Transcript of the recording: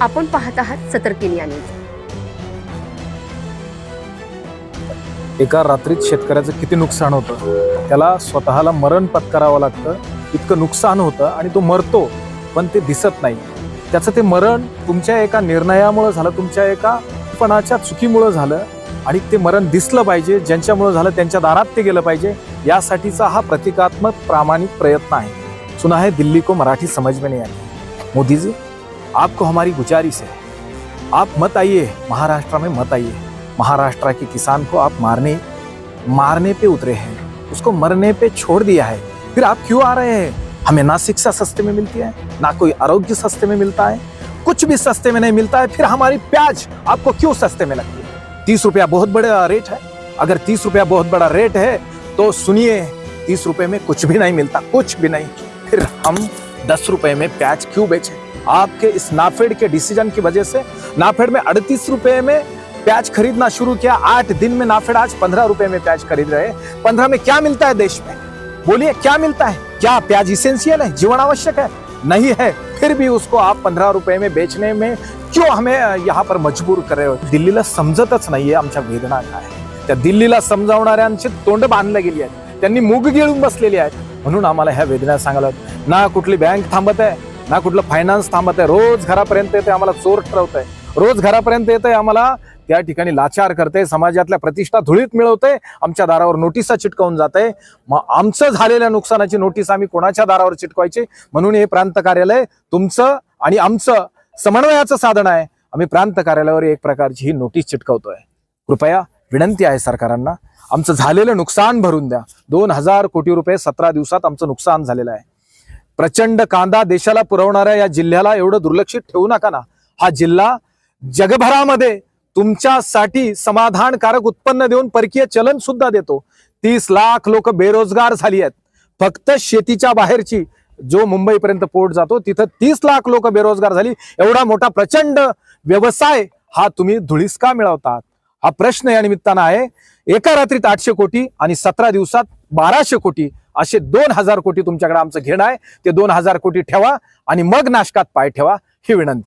आपण पाहत आहात सतर्किनिया न्यूज एका रात्रीत शेतकऱ्याचं किती नुकसान होतं? त्याला स्वतःला मरण पत्करावं लागतं. इतकं नुकसान होतं आणि तो मरतो पण ते दिसत नाही. त्याचं ते मरण तुमच्या एका निर्णयामुळं झालं तुमच्या एका पणाच्या चुकीमुळं झालं आणि ते मरण दिसलं पाहिजे ज्यांच्यामुळं झालं त्यांच्या दारात ते गेलं पाहिजे यासाठीचा हा प्रतिकात्मक प्रामाणिक प्रयत्न आहे. सुना है दिल्ली को मराठी समझ में नहीं आई मोदी जी आपको हमारी गुजारिश है। आप मत आइए, महाराष्ट्र में मत आइए। महाराष्ट्र के किसान को आप मारने मारने पे उतरे हैं। उसको मरने पे छोड़ दिया है। फिर आप क्यों आ रहे हैं? हमें ना शिक्षा सस्ते में मिलती है, ना कोई आरोग्य सस्ते में मिलता है। कुछ भी सस्ते में नहीं मिलता है, फिर हमारी प्याज आपको क्यों सस्ते में लगती है? तीस रुपया बहुत बड़ा रेट है। अगर तीस रुपया बहुत बड़ा रेट है तो सुनिए, तीस रुपये में कुछ भी नहीं मिलता, कुछ भी नहीं। फिर हम दस रुपए में प्याज क्यों बेचे? आपके इस नाफेड के डिसीजन की वजह से नाफेड में अड़तीस रुपए में प्याज खरीदना शुरू किया। आठ दिन में नाफेड आज पंद्रह रुपए में प्याज खरीद रहे पंद्रह में क्या मिलता है देश में? बोलिए क्या मिलता है? क्या प्याज इसेंशियल है? जीवन आवश्यक है? नहीं है। फिर भी उसको आप पंधरा रुपए में बेचने में क्यों हमें यहाँ पर मजबूर कर रहे हो? दिल्लीला समजतच नाहीये आमच्या वेदना काय आहे. त्या दिल्लीला समजावणाऱ्यांचे तोंड बांधले गेली आहेत त्यांनी मूग गिळून बसलेली आहेत. म्हणून आम्हाला ह्या वेदना सांगायला ना कुठली बँक थांबत आहे ना कुठलं फायनान्स थांबत आहे रोज घरापर्यंत येते आम्हाला चोर ठरवत आहे रोज घरापर्यंत येते आम्हाला त्या ठिकाणी लाचार करते समाजातल्या प्रतिष्ठा धुळीत मिळवते आमच्या दारावर नोटिसा चिटकवून जाते मग आमचं झालेल्या नुकसानाची नोटीस आम्ही कोणाच्या दारावर चिटकवायची? म्हणून हे प्रांत कार्यालय तुमचं आणि आमचं समन्वयाचं साधन आहे. आम्ही प्रांत कार्यालयावर एक प्रकारची ही नोटीस चिटकवतोय. कृपया विनंती आहे सरकारांना आमचं झालेलं नुकसान भरून द्या. दोन हजार कोटी रुपये सतरा दिवसात आमचं नुकसान झालेलं आहे. प्रचंड कांदा देशाला पुरवणाऱ्या या जिल्ह्याला एवढं दुर्लक्षित ठेवू नका ना. हा जिल्हा जगभरामध्ये तुमच्यासाठी समाधानकारक उत्पन्न देऊन परकीय चलन सुद्धा देतो. तीस लाख लोक बेरोजगार झाली आहेत. फक्त शेतीच्या बाहेरची जो मुंबईपर्यंत पोट जातो तिथं तीस लाख लोक बेरोजगार झाली. एवढा मोठा प्रचंड व्यवसाय हा तुम्ही धुळीस का मिळवतात हा प्रश्न या निमित्तानं आहे. एका रात्रीत आठशे कोटी आणि सतरा दिवसात बाराशे कोटी असे दोन हजार कोटी तुमच्याकडे आमचं घेणं आहे. ते दोन हजार कोटी ठेवा आणि मग नाशकात पाय ठेवा ही विनंती.